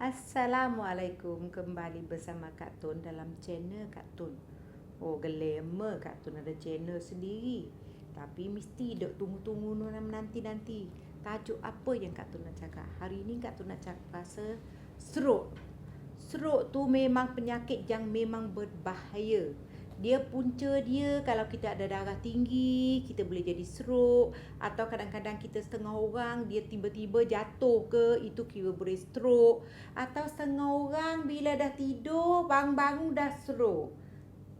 Assalamualaikum kembali bersama Kak Tun dalam channel Kak Tun. Oh glamour Kak Tun ada channel sendiri. Tapi mesti dok tunggu-tunggu nanti-nanti. Tajuk apa yang Kak Tun nak cakap? Hari ini Kak Tun nak cakap pasal stroke. Stroke tu memang penyakit yang memang berbahaya. Dia punca dia kalau kita ada darah tinggi, kita boleh jadi stroke atau kadang-kadang kita setengah orang dia tiba-tiba jatuh ke itu kira boleh stroke atau setengah orang bila dah tidur bangun-bangun dah stroke.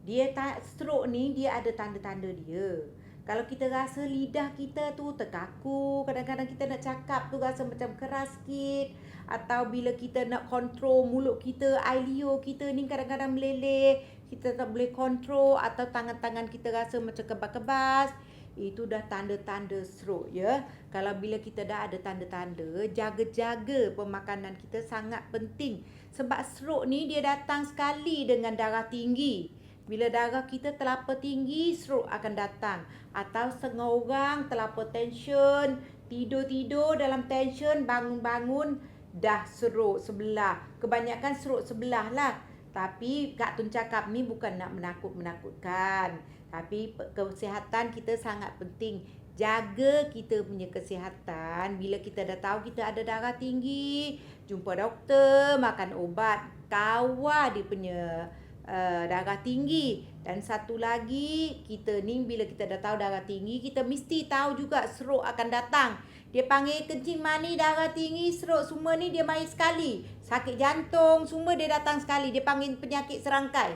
Dia tak stroke ni dia ada tanda-tanda dia. Kalau kita rasa lidah kita tu terkaku, kadang-kadang kita nak cakap tu rasa macam keras sikit atau bila kita nak kontrol mulut kita, air liur kita ni kadang-kadang meleleh, kita tak boleh kontrol atau tangan-tangan kita rasa macam kebas-kebas itu dah tanda-tanda stroke ya. Kalau bila kita dah ada tanda-tanda, jaga-jaga pemakanan kita sangat penting. Sebab stroke ni dia datang sekali dengan darah tinggi. Bila darah kita terlampau tinggi, stroke akan datang. Atau setengah orang terlampau tension, tidur-tidur dalam tension, bangun-bangun dah stroke sebelah. Kebanyakan stroke sebelah lah. Tapi Kak Tun cakap ni bukan nak menakut-menakutkan. Tapi kesihatan kita sangat penting. Jaga kita punya kesihatan. Bila kita dah tahu kita ada darah tinggi, jumpa doktor, makan ubat, kawal dia punya uh, darah tinggi. Dan satu lagi, kita ni bila kita dah tahu darah tinggi, kita mesti tahu juga stroke akan datang. Dia panggil kencing mani, darah tinggi, stroke semua ni dia main sekali. Sakit jantung, semua dia datang sekali. Dia panggil penyakit serangkai.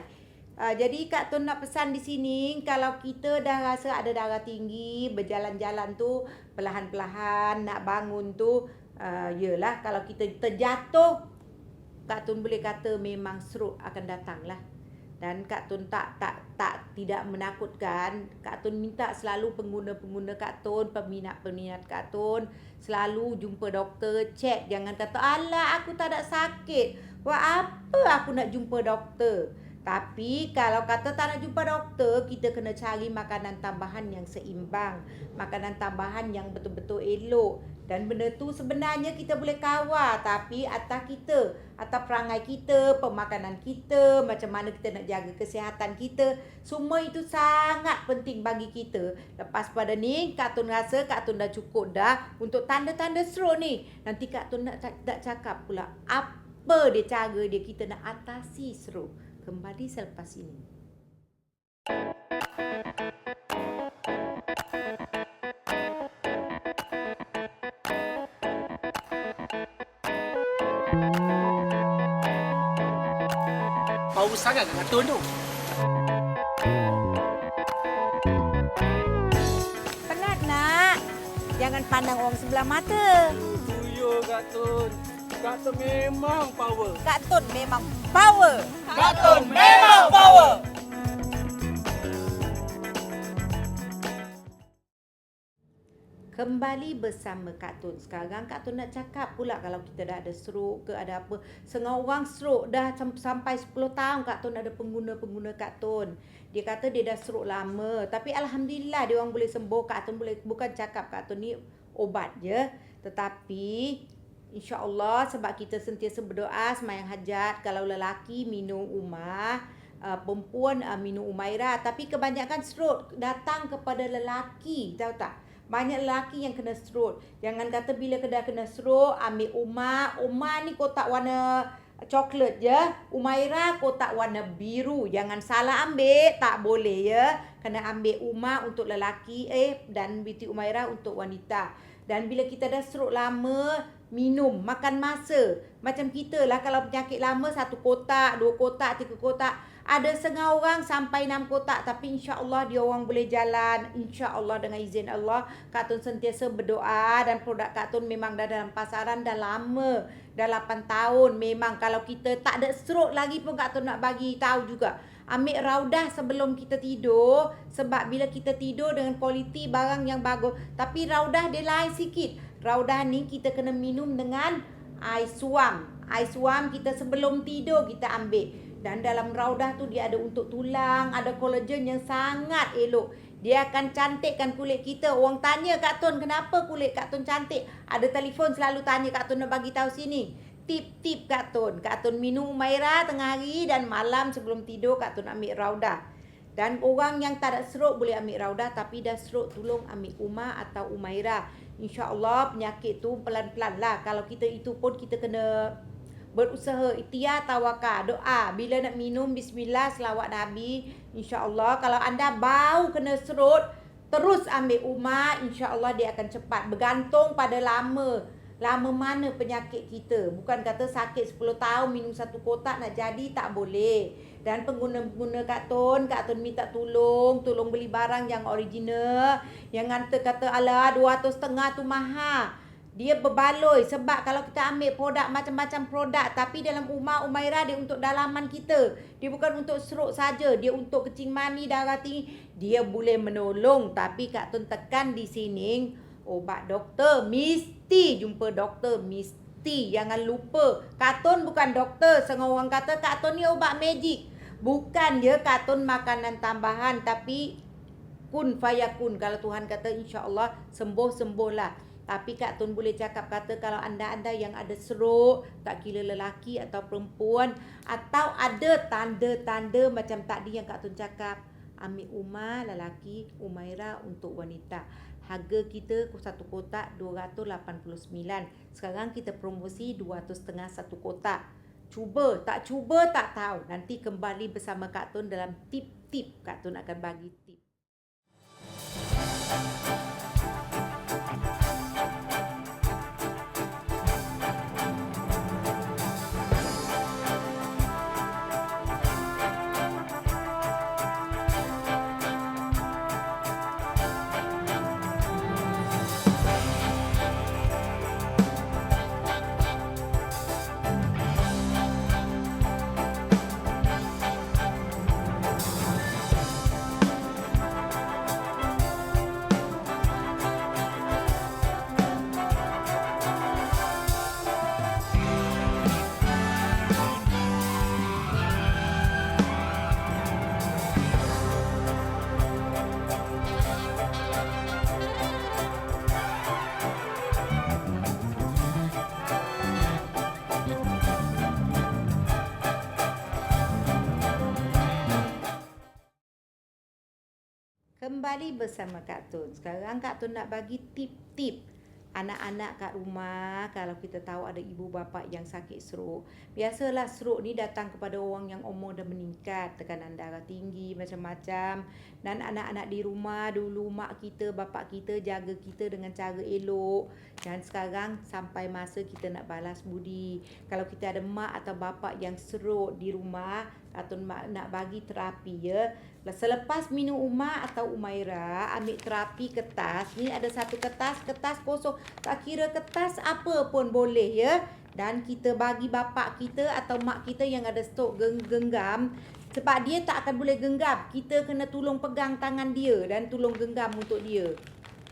Uh, jadi Kak Tun nak pesan di sini kalau kita dah rasa ada darah tinggi berjalan-jalan tu perlahan-perlahan nak bangun tu uh, yalah kalau kita terjatuh Kak Tun boleh kata memang stroke akan datang lah dan Kak Tun tak tak tak tidak menakutkan. Kak Tun minta selalu pengguna-pengguna Kak Tun, peminat-peminat Kak Tun selalu jumpa doktor, cek jangan kata alah aku tak ada sakit. Wah apa aku nak jumpa doktor? Tapi kalau kata tak nak jumpa doktor, kita kena cari makanan tambahan yang seimbang. Makanan tambahan yang betul-betul elok. Dan benda tu sebenarnya kita boleh kawal. Tapi atas kita, atas perangai kita, pemakanan kita, macam mana kita nak jaga kesihatan kita. Semua itu sangat penting bagi kita. Lepas pada ni, Kak Tun rasa Kak Tun dah cukup dah untuk tanda-tanda stroke ni. Nanti Kak Tun nak, nak cakap pula apa dia cara dia kita nak atasi stroke kembali selepas ini. Bau sangat kat kartun tu. Penat nak. Jangan pandang orang sebelah mata. Tuyul kartun. Kartun memang power. Kak Tun memang power. Kartun memang power. Kembali bersama Kak Tun. Sekarang Kak Tun nak cakap pula kalau kita dah ada stroke ke ada apa. Setengah orang stroke dah sam- sampai 10 tahun Kak Tun ada pengguna-pengguna Kak Tun. Dia kata dia dah stroke lama. Tapi Alhamdulillah dia orang boleh sembuh. Kak Tun boleh bukan cakap Kak Tun ni obat je. Tetapi InsyaAllah sebab kita sentiasa berdoa semayang hajat. Kalau lelaki minum umah. Uh, perempuan uh, minum umairah. Tapi kebanyakan stroke datang kepada lelaki. Tahu tak? Banyak lelaki yang kena stroke. Jangan kata bila kena kena stroke, ambil Umar. Umar ni kotak warna coklat je. Umaira kotak warna biru. Jangan salah ambil. Tak boleh ya. Kena ambil Umar untuk lelaki eh dan binti Umaira untuk wanita. Dan bila kita dah stroke lama, minum, makan masa. Macam kita lah kalau penyakit lama satu kotak, dua kotak, tiga kotak. Ada setengah orang sampai enam kotak tapi insya-Allah dia orang boleh jalan. Insya-Allah dengan izin Allah, Kak Tun sentiasa berdoa dan produk Kak Tun memang dah dalam pasaran dah lama. Dah 8 tahun memang kalau kita tak ada stroke lagi pun Kak Tun nak bagi tahu juga. Ambil raudah sebelum kita tidur sebab bila kita tidur dengan kualiti barang yang bagus. Tapi raudah dia lain sikit. Raudah ni kita kena minum dengan air suam. Air suam kita sebelum tidur kita ambil. Dan dalam raudah tu dia ada untuk tulang, ada kolagen yang sangat elok. Dia akan cantikkan kulit kita. Orang tanya Kak Tun, kenapa kulit Kak Tun cantik? Ada telefon selalu tanya Kak Tun nak bagi tahu sini. tip-tip Kak Tun. Kak Tun minum Umaira tengah hari dan malam sebelum tidur Kak Tun ambil raudah. Dan orang yang tak ada stroke boleh ambil raudah tapi dah stroke tolong ambil Uma atau Umaira. InsyaAllah penyakit tu pelan-pelan lah. Kalau kita itu pun kita kena berusaha ikhtiar tawakal doa bila nak minum bismillah selawat nabi insyaallah kalau anda bau kena serut terus ambil umat insyaallah dia akan cepat bergantung pada lama lama mana penyakit kita bukan kata sakit 10 tahun minum satu kotak nak jadi tak boleh dan pengguna-pengguna Kak Tun Kak Tun minta tolong tolong beli barang yang original yang kata kata ala 200 setengah tu mahal dia berbaloi sebab kalau kita ambil produk macam-macam produk tapi dalam Umar Umaira dia untuk dalaman kita. Dia bukan untuk seruk saja, dia untuk kecing mani darah tinggi. Dia boleh menolong tapi Kak Tun tekan di sini obat doktor mesti jumpa doktor mesti jangan lupa. Kak Tun bukan doktor, setengah orang kata Kak Tun ni obat magic. Bukan dia Kak Tun makanan tambahan tapi kun fayakun kalau Tuhan kata insya-Allah sembuh-sembuhlah. Tapi Kak Tun boleh cakap kata kalau anda-anda yang ada seruk, tak kira lelaki atau perempuan atau ada tanda-tanda macam tadi yang Kak Tun cakap, ambil Umar lelaki, Umaira untuk wanita. Harga kita satu kotak 289. Sekarang kita promosi 200 setengah satu kotak. Cuba, tak cuba tak tahu. Nanti kembali bersama Kak Tun dalam tip-tip Kak Tun akan bagi Kembali bersama Kak Tun. Sekarang Kak Tun nak bagi tip-tip anak-anak kat rumah kalau kita tahu ada ibu bapa yang sakit stroke. Biasalah stroke ni datang kepada orang yang umur dah meningkat, tekanan darah tinggi macam-macam dan anak-anak di rumah dulu mak kita, bapa kita jaga kita dengan cara elok dan sekarang sampai masa kita nak balas budi. Kalau kita ada mak atau bapa yang stroke di rumah atau nak bagi terapi ya. Selepas minum Umar atau Umaira, ambil terapi kertas. Ni ada satu kertas, kertas kosong. Tak kira kertas apa pun boleh ya. Dan kita bagi bapa kita atau mak kita yang ada stok genggam. Sebab dia tak akan boleh genggam. Kita kena tolong pegang tangan dia dan tolong genggam untuk dia.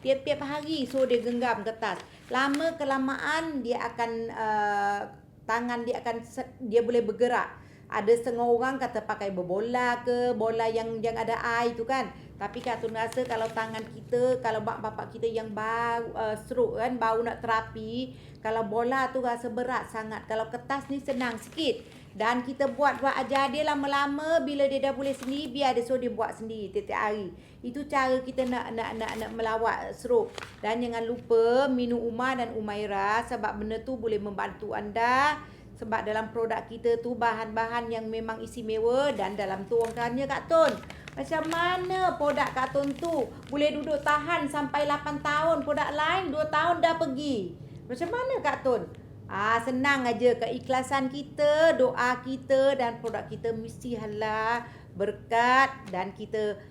Tiap-tiap hari so dia genggam kertas. Lama kelamaan dia akan uh, tangan dia akan dia boleh bergerak ada setengah orang kata pakai berbola ke bola yang yang ada air tu kan. Tapi Kak Tun rasa kalau tangan kita kalau mak bapak kita yang bau uh, stroke kan bau nak terapi kalau bola tu rasa berat sangat. Kalau kertas ni senang sikit. Dan kita buat buat ajar dia lama-lama. Bila dia dah boleh sendiri biar dia so dia buat sendiri tiap-tiap hari itu cara kita nak nak nak nak melawat stroke dan jangan lupa minum Umar dan Umaira sebab benda tu boleh membantu anda sebab dalam produk kita tu bahan-bahan yang memang istimewa dan dalam tu orang tanya Kak Tun. Macam mana produk Kak Tun tu boleh duduk tahan sampai 8 tahun. Produk lain 2 tahun dah pergi. Macam mana Kak Tun? Ah senang aja keikhlasan kita, doa kita dan produk kita mesti halal, berkat dan kita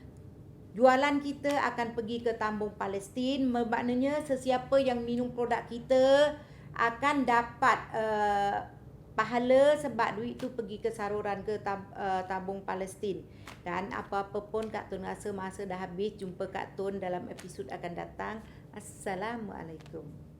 jualan kita akan pergi ke tambung Palestin. Maknanya sesiapa yang minum produk kita akan dapat uh, pahala sebab duit tu pergi ke saluran ke tab, uh, tabung Palestin. Dan apa-apa pun Kak Tun rasa masa dah habis. Jumpa Kak Tun dalam episod akan datang. Assalamualaikum.